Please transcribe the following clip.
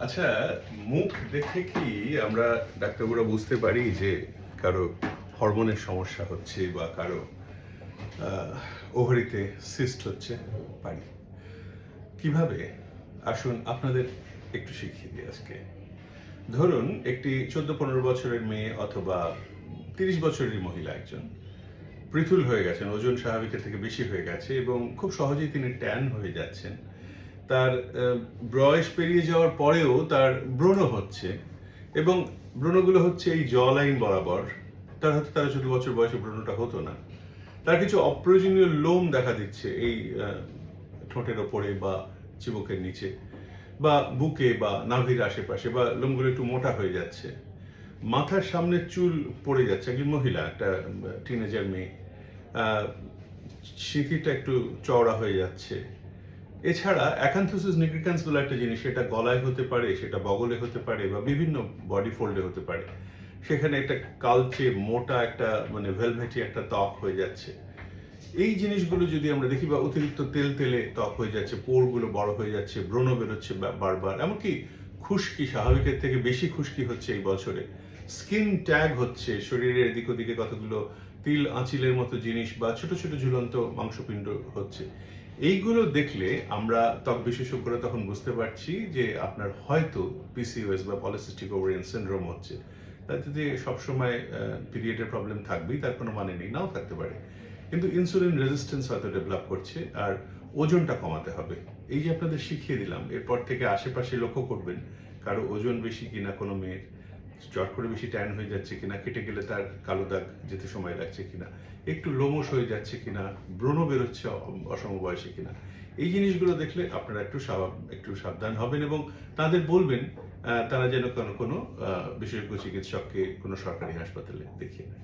আচ্ছা মুখ দেখে কি আমরা ডাক্তারবাবুরা বুঝতে পারি যে কারও হরমোনের সমস্যা হচ্ছে বা কারও ওভারিতে সিস্ট হচ্ছে? পারি। কীভাবে? আসুন আপনাদের একটু শিখিয়ে দিই আজকে। ধরুন, একটি চোদ্দ পনেরো বছরের মেয়ে অথবা তিরিশ বছরের মহিলা একজন পৃথুল হয়ে গেছেন, ওজন স্বাভাবিকের থেকে বেশি হয়ে গেছে এবং খুব সহজেই তিনি ট্যান হয়ে যাচ্ছেন। তার বয়স পেরিয়ে যাওয়ার পরেও তার ব্রণ হচ্ছে এবং ব্রণগুলো হচ্ছে এই জ লাইন বরাবর। তার হয়তো তারা চোদ্দ বছর বয়সে ব্রণটা হতো না। তার কিছু অপ্রয়োজনীয় লোম দেখা দিচ্ছে এই ঠোঁটের ওপরে বা চিবুকের নিচে বা বুকে বা নাভির আশেপাশে বা লোমগুলো একটু মোটা হয়ে যাচ্ছে। মাথার সামনে চুল পড়ে যাচ্ছে। একজন মহিলা একটা টিনেজার মেয়ে। আহ, একটু চওড়া হয়ে যাচ্ছে। এছাড়া অ্যাকান্থোসিস নিগ্রিকান্স বলে একটা জিনিস, সেটা গলায় হতে পারে, সেটা বগলে হতে পারে বা বিভিন্ন বডি ফোল্ডে হতে পারে। সেখানে একটা কালচে মোটা একটা মানে ভেলভেটি একটা ত্বক হয়ে যাচ্ছে। এই জিনিসগুলো যদি আমরা দেখি বা অতিরিক্ত তেল তেলে ত্বক হয়ে যাচ্ছে, পোরগুলো বড় হয়ে যাচ্ছে, ব্রণ বেরোচ্ছে বারবার, এমনকি খুশকি, স্বাভাবিকের থেকে বেশি খুশকি হচ্ছে এই বছরে। স্কিন ট্যাগ হচ্ছে, শরীরের এদিক ওদিকে কতগুলো তিল আঁচিলের মতো জিনিস বা ছোট ছোট ঝুলন্ত মাংসপিণ্ড হচ্ছে। এইগুলো দেখলে আমরা ত্বক বিশেষজ্ঞরা তখন বুঝতে পারছি যে আপনার হয়তো পিসিওএস বা পলিসিস্টিক ওভারিয়ান সিনড্রোম হচ্ছে। তাতে যে সবসময় পিরিয়ডের প্রবলেম থাকবেই, তার কোনো মানে নেই, নাও থাকতে পারে। কিন্তু ইনসুলিন রেজিস্ট্যান্স হয়তো ডেভেলপ করছে আর ওজনটা কমাতে হবে। এই যে আপনাদের শিখিয়ে দিলাম, এরপর থেকে আশেপাশে লক্ষ্য করবেন, কারও ওজন বেশি কিনা কোনো মেয়ের চট করে বেশি ট্যান হয়ে যাচ্ছে কিনা, কেটে গেলে তার কালো দাগ যেতে সময় লাগছে কিনা, একটু লোমস হয়ে যাচ্ছে কিনা, ব্রণ বেরোচ্ছে অসম বয়সে কিনা, এই জিনিসগুলো দেখলে আপনারা একটু একটু সাবধান হবেন এবং তাদের বলবেন তারা যেন কোনো কোনো বিশেষজ্ঞ চিকিৎসককে কোনো সরকারি হাসপাতালে দেখিয়ে নেয়।